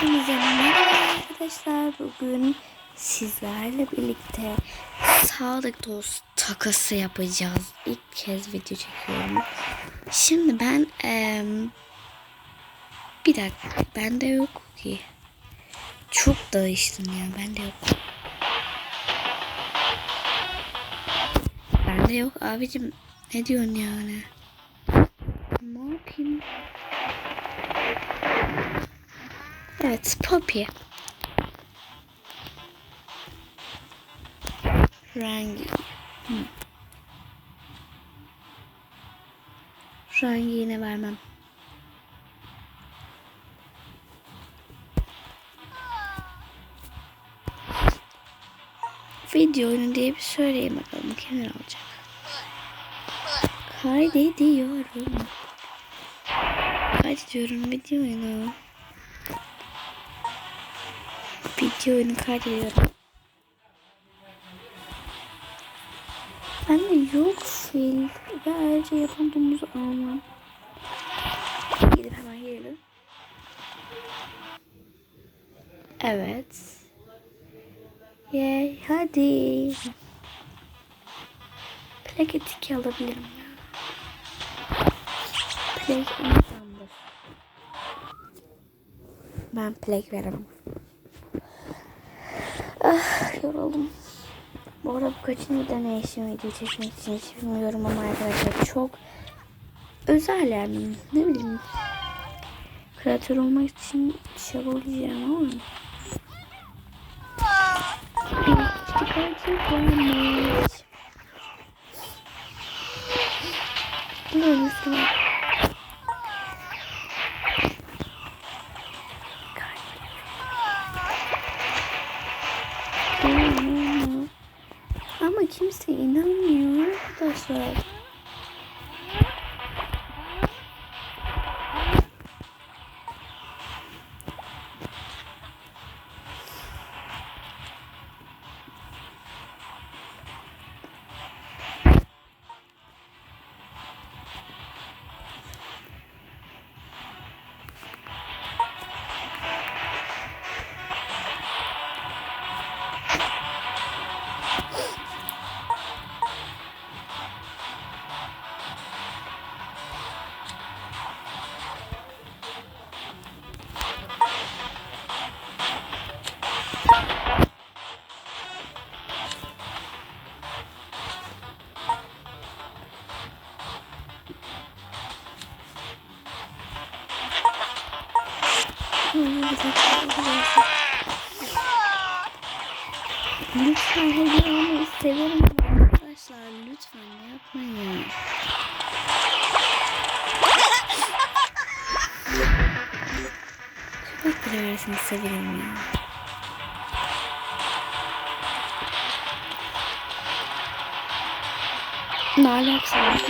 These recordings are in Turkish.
Hepinize merhaba arkadaşlar. Bugün sizlerle birlikte sağlık dost takası yapacağız. İlk kez video çekiyorum. Şimdi ben em, bir dakika bende yok ki. Çok değiştim ya bende yok. Bende yok abicim. Ne diyorsun yani? Ne yapayım? Evet, Poppy. Rengi. Hmm. Rengi yine vermem. Video oyunu diye bir söyleyeyim bakalım kim olacak. Kaydediyorum. Kaydediyorum video oyunu. Video oyunu kaydediyorum. Bende yok fil ve ayrıca yapan domuzu almam. Gidip hemen girelim. Evet. Yay hadi. Plaket 2 alabilirim ya. Plak insandır. Ben plak veremem. Ah yoruldum. Bu arada bu kaçıncı deneyişim video çekmek için hiç bilmiyorum ama arkadaşlar çok özel yani ne bileyim kreatör olmak için çabalayacağım ama bir çıkartacak varmış. Bunun üstüne kimse inanmıyor arkadaşlar. Lütfen hediye severim arkadaşlar lütfen yapmayın. Köpek bile verseniz severim ya. Ne alakası var?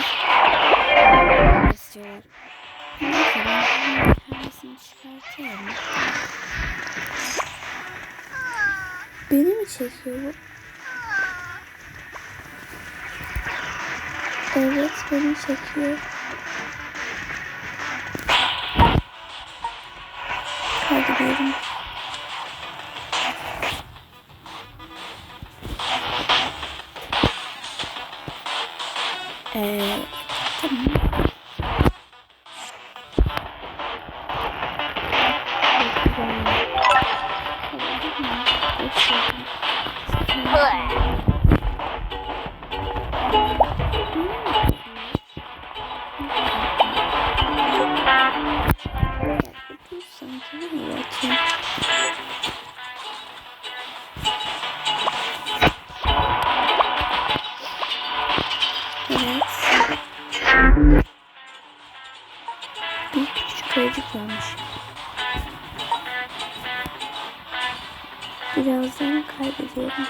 İstiyorlar. Pembesini çıkartıyorum. Beni mi çekiyor bu? Evet beni çekiyor. Kaydediyorum. Ee, Bir küçük ayıcık varmış. Birazdan kaydediyorum.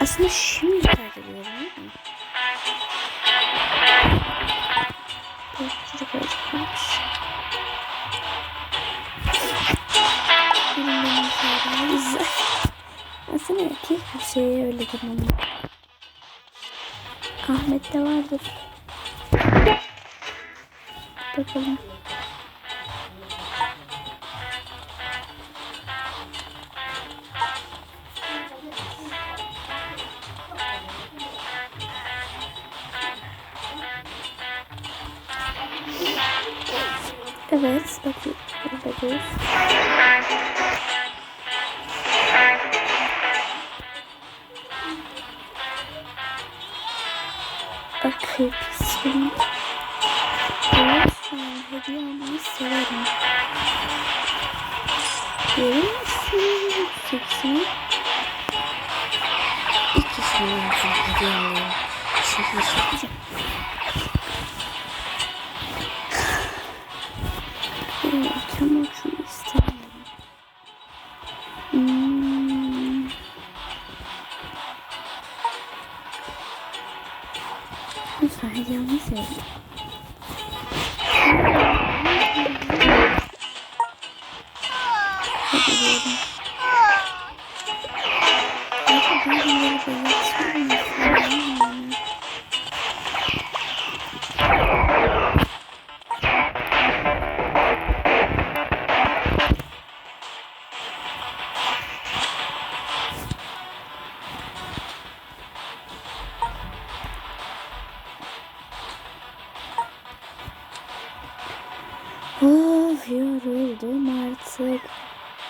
Aslında şimdi. Benim benim kaydımız. Aslında erkek bir şeye öyle tamam. Ahmet'te vardır. Bakalım. Hediye almayı severim. Görür müsün? Seksini. İlk kişinin için hediye alayım. Şehir şehir. Evet, ama şunu istemiyorum. Hmm. Lütfen hediye almayı severim. Yoruldum artık.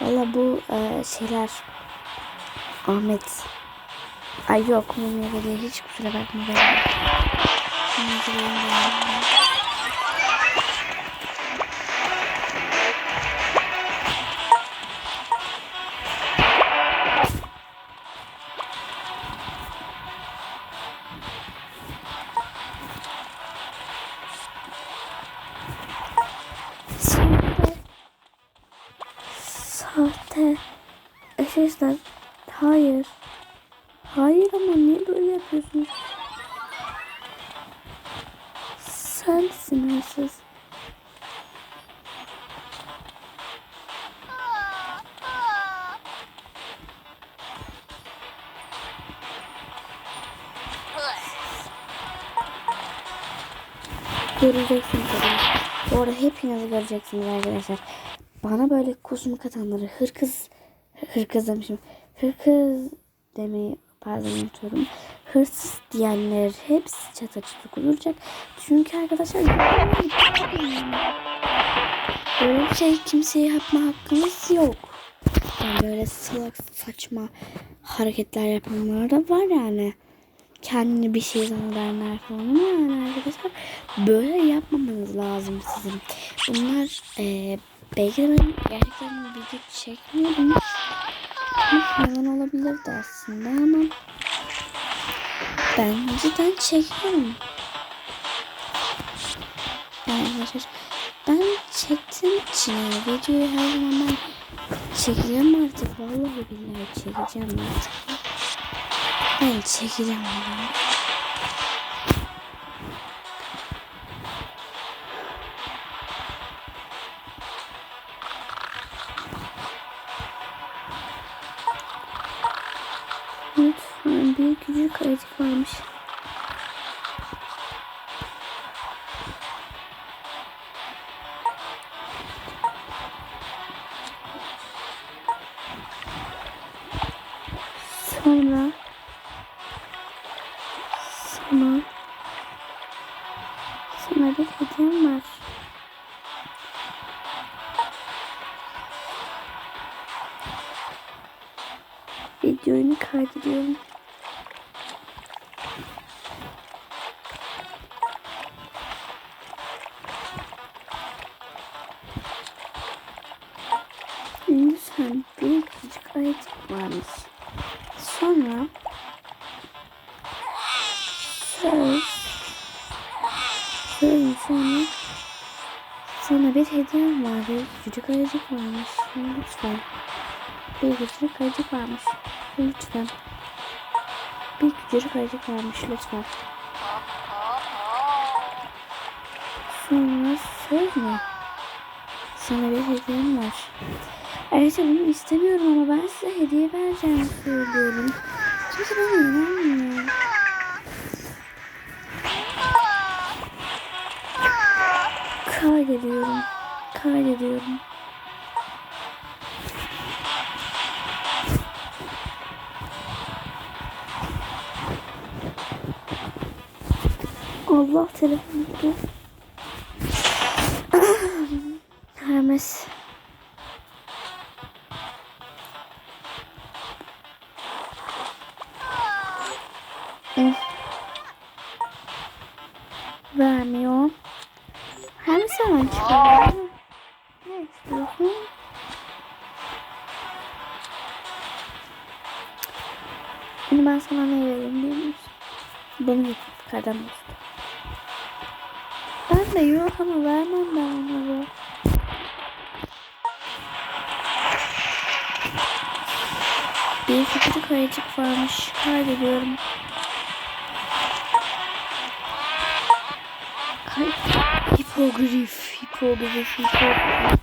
Valla bu e, şeyler Ahmet Ay yok diye hiç kusura bakma ben. Sahte. Arkadaşlar hayır. Hayır ama niye böyle yapıyorsunuz? Sensin hırsız. Göreceksiniz. Bu arada hepiniz göreceksiniz arkadaşlar. Bana böyle kusmuk atanları hırkız hırkız demişim. Hırkız demeyi pardon unutuyorum. Hırsız diyenler hepsi çataçıtı kurulacak. Çünkü arkadaşlar böyle bir şey kimseye yapma hakkınız yok. Yani böyle salak saçma hareketler yapanlar da var yani kendini bir şey zannederler falan ama yani arkadaşlar böyle yapmamanız lazım sizin. Bunlar e, belki de ben gerçekten video çekmiyordum. Yalan olabilirdi aslında ama ben cidden çekiyorum. Yani ben çektiğim için yani videoyu her zaman ben çekeceğim artık. Vallahi billahi çekeceğim artık. Ben çekeceğim bunu. Küçük ayıcık varmış. Sonra sana sana bir hediyem var. Videoyu kaydediyorum. Sonra sana bir hediyem var. Bir küçük ayıcık varmış. Lütfen. Bir küçük ayıcık varmış. Lütfen. Bir küçük ayıcık varmış. Lütfen. Sonra söz? Sana bir hediyem var. Evet bunu istemiyorum ama ben size hediye vereceğimi söylüyorum. Kimse bana inanmıyor. Kaydediyorum. Kaydediyorum. Allah telefonu gitti. Hermes. Hı. Vermiyor. Hermes hemen çıkıyor. Ne istiyorsun? Şimdi ben sana ne vereyim biliyor musun? Bunu kadem olsun. Ben de yok ama vermem ben onları. Bir küçük ayıcık varmış. Kaydediyorum. Kay hipogrif, hipogrif, hipogrif.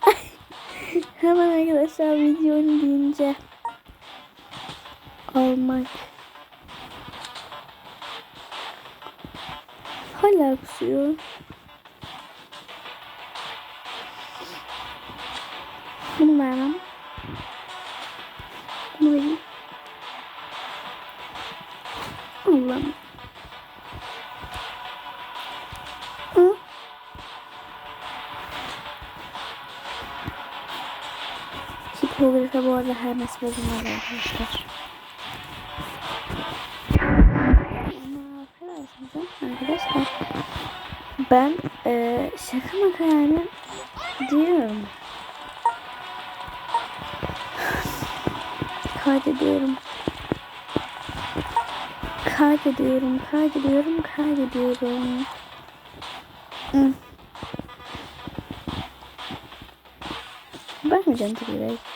Hemen arkadaşlar videonun deyince almak. Hala kusuyor. Bunu vermem. Bunu vereyim. Allah'ım. Hı? Hipografe bu arada her mesele bunlar arkadaşlar. Arkadaşlar. Ben e, şaka maka yani diyorum. Kaydediyorum. Kaydediyorum, kaydediyorum, kaydediyorum. Hı. Vermeyeceğim tabii ki.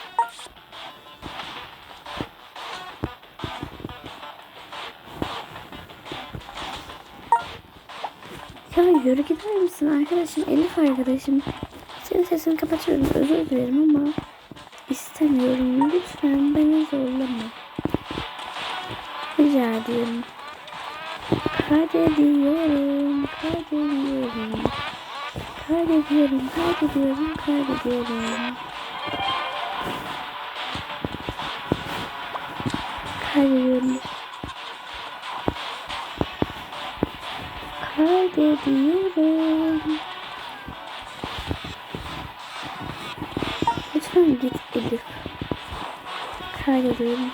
Ya yürü gider misin arkadaşım? Elif arkadaşım. Senin sesini kapatıyorum. Özür dilerim ama istemiyorum. Lütfen beni zorlama. Rica ediyorum. Kaydediyorum. Kaydediyorum. Kaydediyorum. Kaydediyorum. Kaydediyorum. Kaydediyorum. Kaydediyorum. Lütfen git Elif. Kaydediyorum.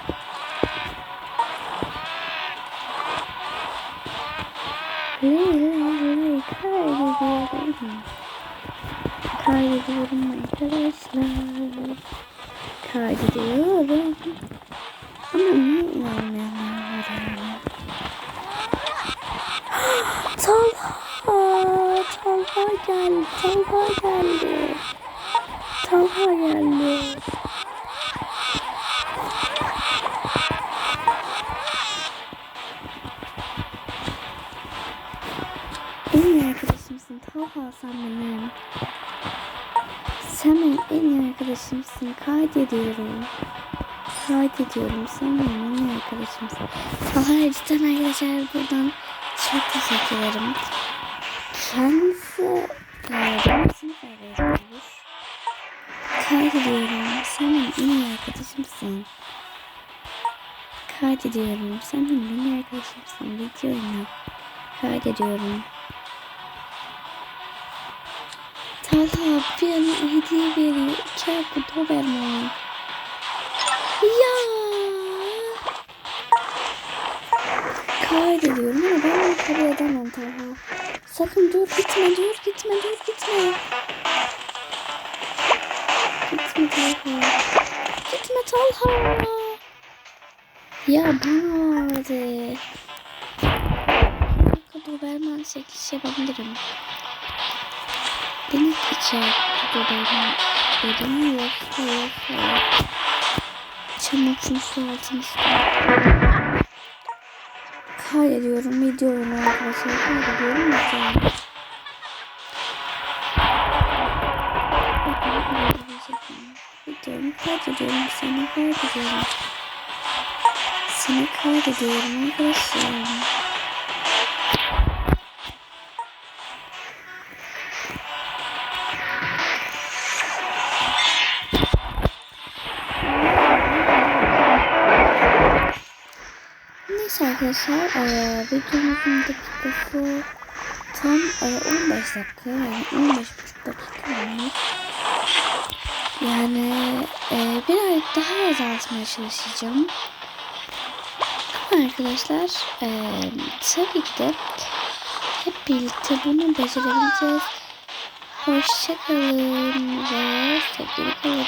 Kaydediyorum. Sen benim arkadaşımsın. Talha cidden arkadaşlar buradan çok teşekkür ederim. Kendisi kaydetmesini kaydediyormuş. Kaydediyorum. Sen benim en iyi arkadaşımsın. Kaydediyorum. Sen benim en iyi arkadaşımsın. Videoyu kaydediyorum. Talha bir hediye veriyor. İki hakkı Doberman. Ya. Kaydediyorum ama ben bunu kabul edemem Talha. Sakın dur gitme dur gitme dur gitme. Gitme Talha. Gitme Talha. Ya bana verdi. Doberman çekiş yapabilirim. Deniz içi Doberman dedim yok yok yok. Çamurcun su altını istiyorum. Kaydediyorum videomu arkadaşlar. Kaydediyorum videomu. Videomu kaydediyorum. Seni kaydediyorum. Seni kaydediyorum arkadaşlar. Neyse arkadaşlar e, videomuzun dakikası tam e, 15 dakika yani 15 dakika olmuş. Yani e, birazcık daha azaltmaya çalışacağım. Ama arkadaşlar e, tabii ki de hep birlikte bunu becerebileceğiz. Hoşçakalın ve sevgili kalın.